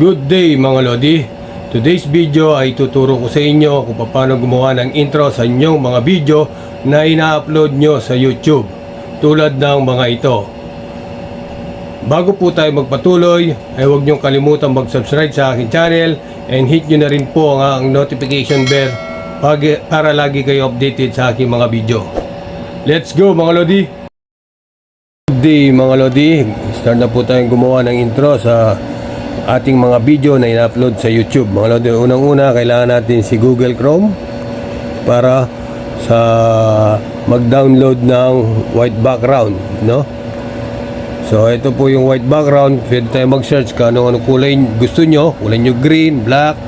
Good day mga Lodi. Today's video ay tuturo ko sa inyo kung paano gumawa ng intro sa inyong mga video na ina-upload nyo sa YouTube. Tulad ng mga ito. Bago po tayo magpatuloy, ay huwag niyong kalimutan mag-subscribe sa aking channel and hit nyo na rin po ang, ang notification bell para lagi kayo updated sa aking mga video. Let's go mga Lodi! Good day mga Lodi. Start na po tayong gumawa ng intro sa ating mga video na ina-upload sa YouTube. Mga Lodi, unang-una kailangan natin si Google Chrome para sa mag-download ng white background, no? So ito po yung white background. Pwede tayo mag-search kung anong, anong kulay gusto nyo. Kulay nyo green, black,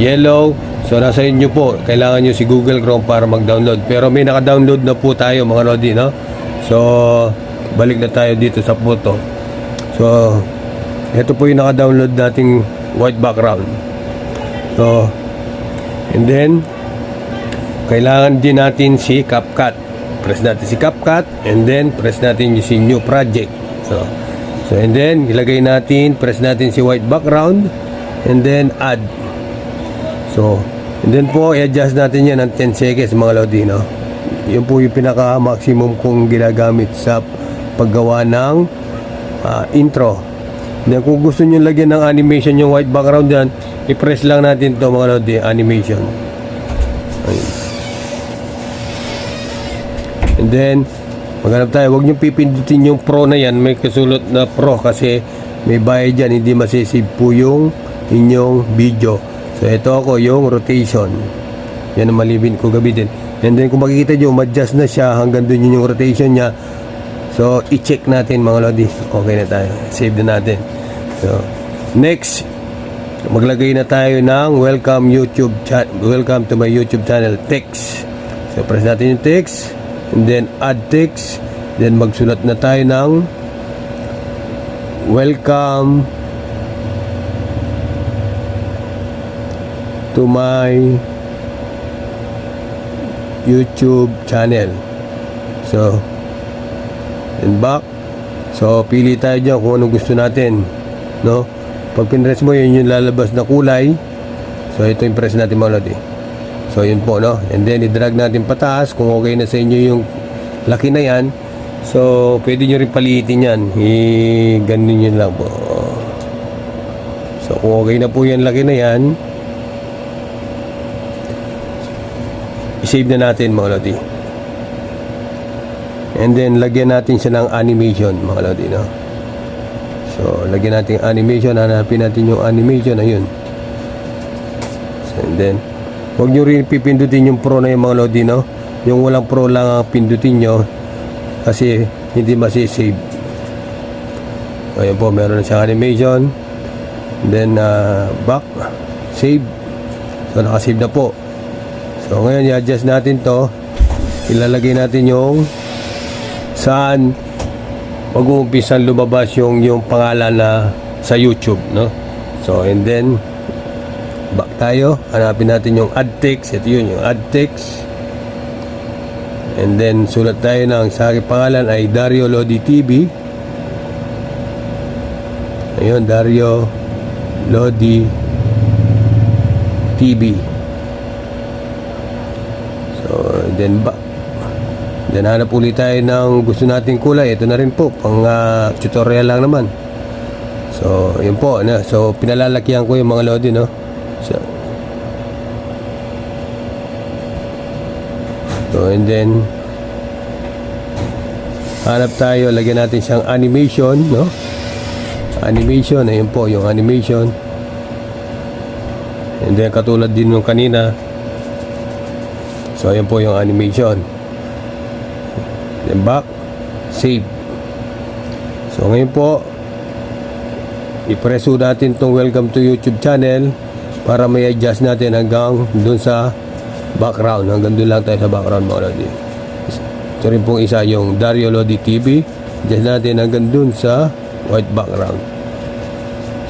yellow. So nasa inyo po. Kailangan nyo si Google Chrome para mag-download. Pero may naka-download na po tayo mga Lodi, no? So balik na tayo dito sa photo. So ito po yung naka-download nating white background. So and then kailangan din natin si CapCut. Press natin si CapCut and then press natin yung si new project. So, so and then ilagay natin, press natin si white background and then add. So, and then po i-adjust natin yan ng 10 seconds mga lodi, no? Yun po yung pinaka-maximum kong ginagamit sa paggawa ng ah, intro. Then kung gusto nyo lagyan ng animation yung white background dyan, i-press lang natin to mga lodi, animation. Ayun. And then, maghanap tayo. Huwag nyo pipindutin yung pro na yan. May kasulot na pro kasi may bayad dyan. Hindi masisave po yung inyong video. So, ito ako yung rotation. Yan ang malibin ko gamitin. And then, kung makikita nyo, ma-adjust na siya hanggang dun yun yung rotation niya. So, i-check natin mga lodi. Okay na tayo. Save na natin. So, next, maglagay na tayo ng welcome YouTube welcome to my YouTube channel text so press natin yung text and then add text then magsulat na tayo ng welcome to my YouTube channel. So and back so pili tayo dyan kung anong gusto natin no? Pag pinress mo yun yung lalabas na kulay. So ito yung press natin mga lodi. So yun po no? And then i-drag natin pataas kung okay na sa inyo yung laki na yan. So pwede nyo rin paliitin yan. I ganun yun lang po. So kung okay na po yan laki na yan i-save na natin mga lodi. And then lagyan natin siya ng animation mga lodi no So, lagyan natin animation. Hanapin natin yung animation. Ayun. So, and then, huwag nyo rin pipindutin yung pro na yung mga lodi, no? Yung walang pro lang ang pindutin nyo. Kasi, hindi masisave. Ayun po. Meron na siyang animation. Then, uh, back. Save. So, nakasave na po. So, ngayon, i-adjust natin to. Ilalagay natin yung saan mag-uumpisan lumabas yung yung pangalan na sa YouTube, no? So, and then back tayo, hanapin natin yung add text. Ito yun, yung add text. And then sulat tayo ng sa aking pangalan ay Dario Lodi TV. Ayun, Dario Lodi TV. So, and then back Then hanap ulit tayo ng gusto nating kulay. Ito na rin po, pang ah, tutorial lang naman. So, yun po. Na. So, pinalalakihan ko yung mga lodi, no? So, so, and then, hanap tayo. Lagyan natin siyang animation, no? Animation, ayun po, yung animation. And then, katulad din nung kanina. So, ayun po yung animation then back save. So ngayon po ipreso natin tong welcome to youtube channel para may adjust natin hanggang dun sa background. Hanggang dun lang tayo sa background mga lodi. Ito rin pong isa yung Dario Lodi TV adjust natin hanggang dun sa white background.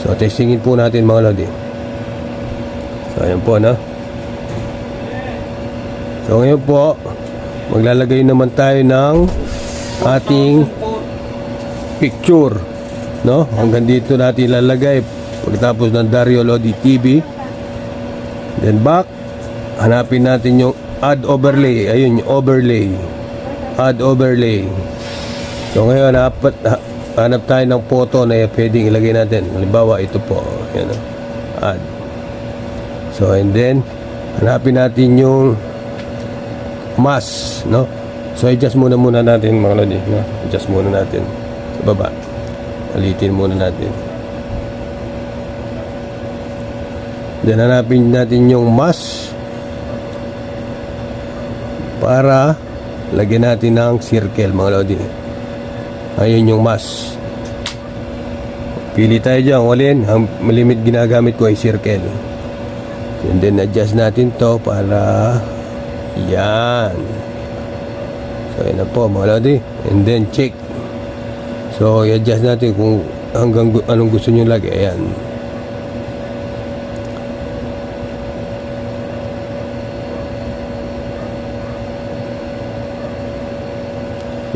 So testingin po natin mga lodi. So ayan po na so ngayon po maglalagay naman tayo ng ating picture no hanggang dito natin ilalagay Pagkatapos ng Dario Lodi TV. Then back. Hanapin natin yung add overlay. Ayun, yung overlay. Add overlay. So ngayon, hapat, ha- hanap tayo ng photo na pwedeng ilagay natin. Halimbawa, ito po. Yan, add. So and then, hanapin natin yung mask, no? So adjust muna muna natin mga lodi, no? Adjust muna natin sa baba. Alitin muna natin. Then hanapin natin yung mask para lagyan natin ng circle mga lodi. Ayun yung mask. Pili tayo dyan, walin. Ang malimit ginagamit ko ay circle. And then adjust natin to para yan. So yan na po mga lodi. And then check. So i-adjust natin kung hanggang anong gusto nyo lagi. Ayan.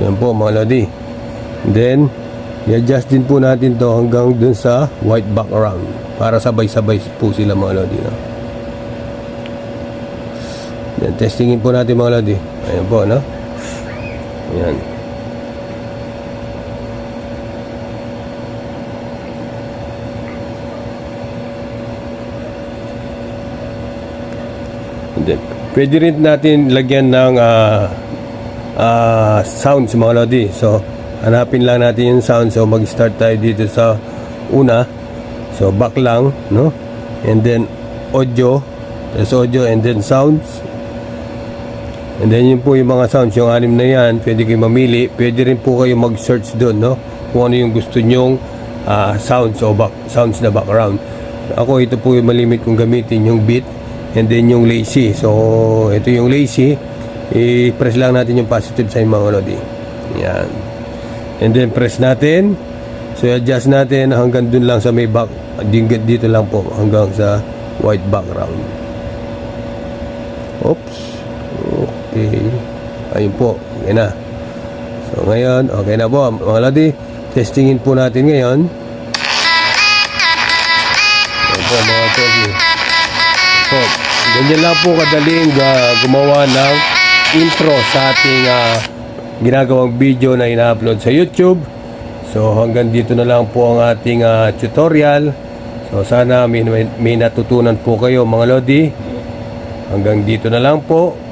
Yan po mga lodi. Then, i-adjust din po natin to hanggang dun sa white background. Para sabay-sabay po sila mga lodi. No? Then, testingin po natin mga lodi. Ayan po, no? Ayan. Then, pwede rin natin lagyan ng ah, ah, sounds mga lodi. So, hanapin lang natin yung sound. So, mag-start tayo dito sa una. So, back lang, no? And then, audio. There's audio and then sounds. And then, yun po yung mga sounds. Yung anim na yan, pwede kayo mamili. Pwede rin po kayo mag-search doon, no? Kung ano yung gusto nyong ah, sounds o back, sounds na background. Ako, ito po yung malimit kong gamitin, yung beat and then yung lazy. So, ito yung lazy. I-press lang natin yung positive sign mga lodi. Yan. And then press natin. So adjust natin hanggang dun lang sa may back. Dito lang po hanggang sa white background. Oops. Okay. Ayun po. Okay na. So ngayon, okay na po mga lodi. Testingin po natin ngayon. Ayun po mga lodi. So, ganyan lang po kadaling ga- gumawa ng intro sa ating ah, ginagawang video na ina-upload sa YouTube. So hanggang dito na lang po ang ating ah, tutorial. So sana may, may natutunan po kayo mga lodi. Hanggang dito na lang po.